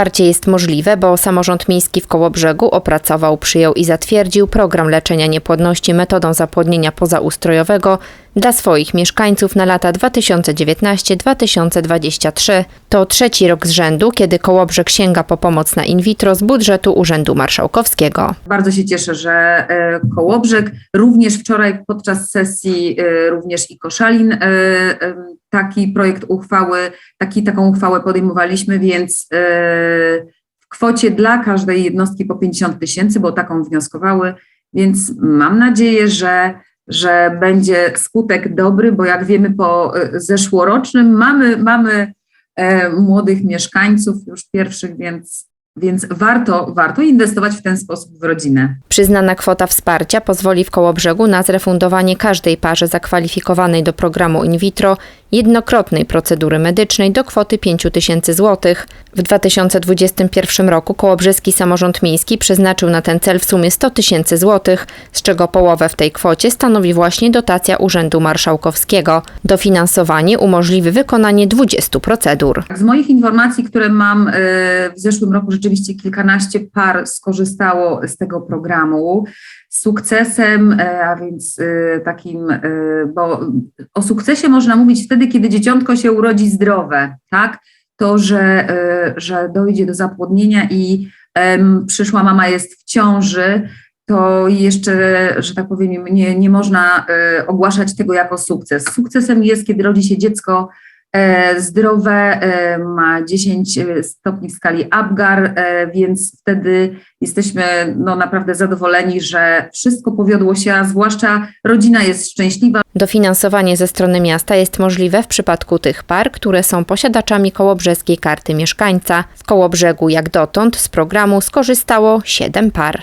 Wsparcie jest możliwe, bo samorząd miejski w Kołobrzegu opracował, przyjął i zatwierdził program leczenia niepłodności metodą zapłodnienia pozaustrojowego dla swoich mieszkańców na lata 2019-2023. To trzeci rok z rzędu, kiedy Kołobrzeg sięga po pomoc na in vitro z budżetu Urzędu Marszałkowskiego. Bardzo się cieszę, że e, Kołobrzeg, również wczoraj podczas sesji, e, również i Koszalin, e, taki projekt uchwały, taki, taką uchwałę podejmowaliśmy, więc e, w kwocie dla każdej jednostki po 50 tysięcy, bo taką wnioskowały, więc mam nadzieję, że, że będzie skutek dobry, bo jak wiemy po e, zeszłorocznym mamy, mamy e, młodych mieszkańców już pierwszych, więc więc warto, warto inwestować w ten sposób w rodzinę. Przyznana kwota wsparcia pozwoli w Kołobrzegu na zrefundowanie każdej parze zakwalifikowanej do programu in vitro jednokrotnej procedury medycznej do kwoty 5 tysięcy złotych. W 2021 roku Kołobrzeski Samorząd Miejski przeznaczył na ten cel w sumie 100 tysięcy złotych, z czego połowę w tej kwocie stanowi właśnie dotacja Urzędu Marszałkowskiego. Dofinansowanie umożliwi wykonanie 20 procedur. Z moich informacji, które mam, e, w zeszłym roku rzeczywiście kilkanaście par skorzystało z tego programu. Sukcesem, e, a więc e, takim, e, bo o sukcesie można mówić wtedy, kiedy dzieciątko się urodzi zdrowe, tak? To, że, że dojdzie do zapłodnienia i przyszła mama jest w ciąży, to jeszcze, że tak powiem, nie, nie można ogłaszać tego jako sukces. Sukcesem jest, kiedy rodzi się dziecko zdrowe, e, ma 10 stopni w skali Apgar, e, więc wtedy jesteśmy no, naprawdę zadowoleni, że wszystko powiodło się, a zwłaszcza rodzina jest szczęśliwa. Dofinansowanie ze strony miasta jest możliwe w przypadku tych par, które są posiadaczami kołobrzeskiej karty mieszkańca. W Kołobrzegu jak dotąd z programu skorzystało 7 par.